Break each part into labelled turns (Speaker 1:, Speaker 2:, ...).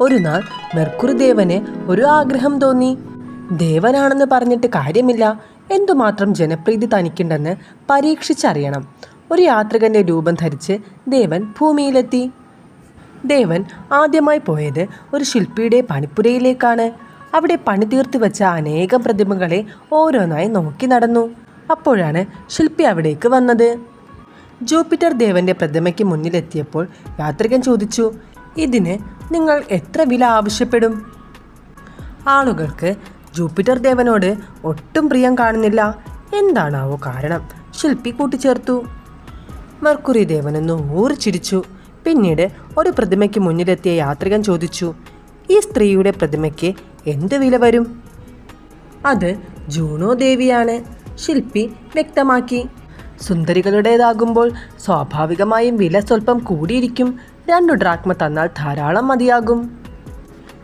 Speaker 1: ഒരു നാൾ മെർക്കുറി ദേവന് ഒരു ആഗ്രഹം തോന്നി. ദേവനാണെന്ന് പറഞ്ഞിട്ട് കാര്യമില്ല. എന്തുമാത്രം ജനപ്രീതി തനിക്കുണ്ടെന്ന് പരീക്ഷിച്ചറിയണം. ഒരു യാത്രികന്റെ രൂപം ധരിച്ച് ദേവൻ ഭൂമിയിലെത്തി. ദേവൻ ആദ്യമായി പോയത് ഒരു ശില്പിയുടെ പണിപ്പുരയിലേക്കാണ്. അവിടെ പണി തീർത്തു വെച്ച അനേകം പ്രതിമകളെ ഓരോന്നായി നോക്കി നടന്നു. അപ്പോഴാണ് ശില്പി അവിടേക്ക് വന്നത്. ജൂപ്പിറ്റർ ദേവന്റെ പ്രതിമയ്ക്ക് മുന്നിലെത്തിയപ്പോൾ യാത്രികൻ ചോദിച്ചു ഇതിന് നിങ്ങൾ എത്ര വില ആവശ്യപ്പെടും? ആളുകൾക്ക് ജൂപ്പിറ്റർ ദേവനോട് ഒട്ടും പ്രിയം കാണുന്നില്ല. എന്താണാവോ കാരണം? ശില്പി കൂട്ടിച്ചേർത്തു. മർക്കുറി ദേവനൊന്ന് ഊറിച്ചിരിച്ചു പിന്നീട് ഒരു പ്രതിമയ്ക്ക് മുന്നിലെത്തിയ യാത്രികൻ ചോദിച്ചു ഈ സ്ത്രീയുടെ പ്രതിമയ്ക്ക് എന്ത് വില വരും? അത് ജൂണോ ദേവിയാണ് ശില്പി വ്യക്തമാക്കി. സുന്ദരികളുടേതാകുമ്പോൾ സ്വാഭാവികമായും വില സ്വല്പം കൂടിയിരിക്കും രണ്ടു ഡ്രാക്മ തന്നാൽ ധാരാളം മതിയാകും.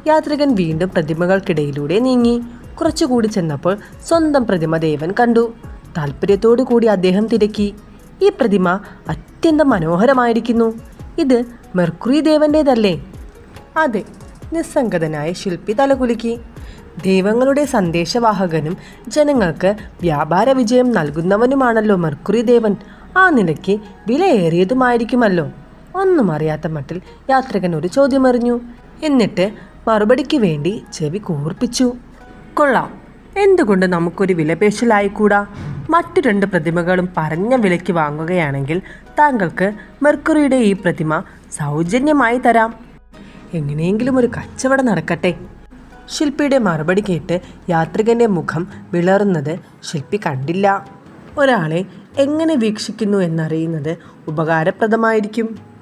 Speaker 1: യാത്രികൻ വീണ്ടും പ്രതിമകൾക്കിടയിലൂടെ നീങ്ങി കുറച്ചുകൂടി ചെന്നപ്പോൾ സ്വന്തം പ്രതിമ ദേവൻ കണ്ടു. താല്പര്യത്തോടു കൂടി അദ്ദേഹം തിരക്കി. ഈ പ്രതിമ അത്യന്തം മനോഹരമായിരിക്കുന്നു. ഇത് മെർക്കുറി ദേവന്റേതല്ലേ അതെ നിസ്സംഗതനായ ശില്പി തലകുലുക്കി. ദൈവങ്ങളുടെ സന്ദേശവാഹകനും ജനങ്ങൾക്ക് വ്യാപാര വിജയം നൽകുന്നവനുമാണല്ലോ മെർക്കുറി ദേവൻ. ആ നിലയ്ക്ക് വിലയേറിയതുമായിരിക്കുമല്ലോ. ഒന്നും അറിയാത്ത മട്ടിൽ യാത്രികൻ ഒരു ചോദ്യമറിഞ്ഞു എന്നിട്ട് മറുപടിക്ക് വേണ്ടി ചെവി കൂർപ്പിച്ചു. കൊള്ളാം. എന്തുകൊണ്ട് നമുക്കൊരു വിലപേശലായിക്കൂടാ? മറ്റു രണ്ട് പ്രതിമകളും പറഞ്ഞ വിലയ്ക്ക് വാങ്ങുകയാണെങ്കിൽ താങ്കൾക്ക് മെർക്കുറിയുടെ ഈ പ്രതിമ സൗജന്യമായി തരാം. എങ്ങനെയെങ്കിലും ഒരു കച്ചവടം നടക്കട്ടെ. ശില്പിയുടെ മറുപടി കേട്ട് യാത്രികന്റെ മുഖം വിളറുന്നത് ശില്പി കണ്ടില്ല. ഒരാളെ എങ്ങനെ വീക്ഷിക്കുന്നു എന്നറിയുന്നത് ഉപകാരപ്രദമായിരിക്കും.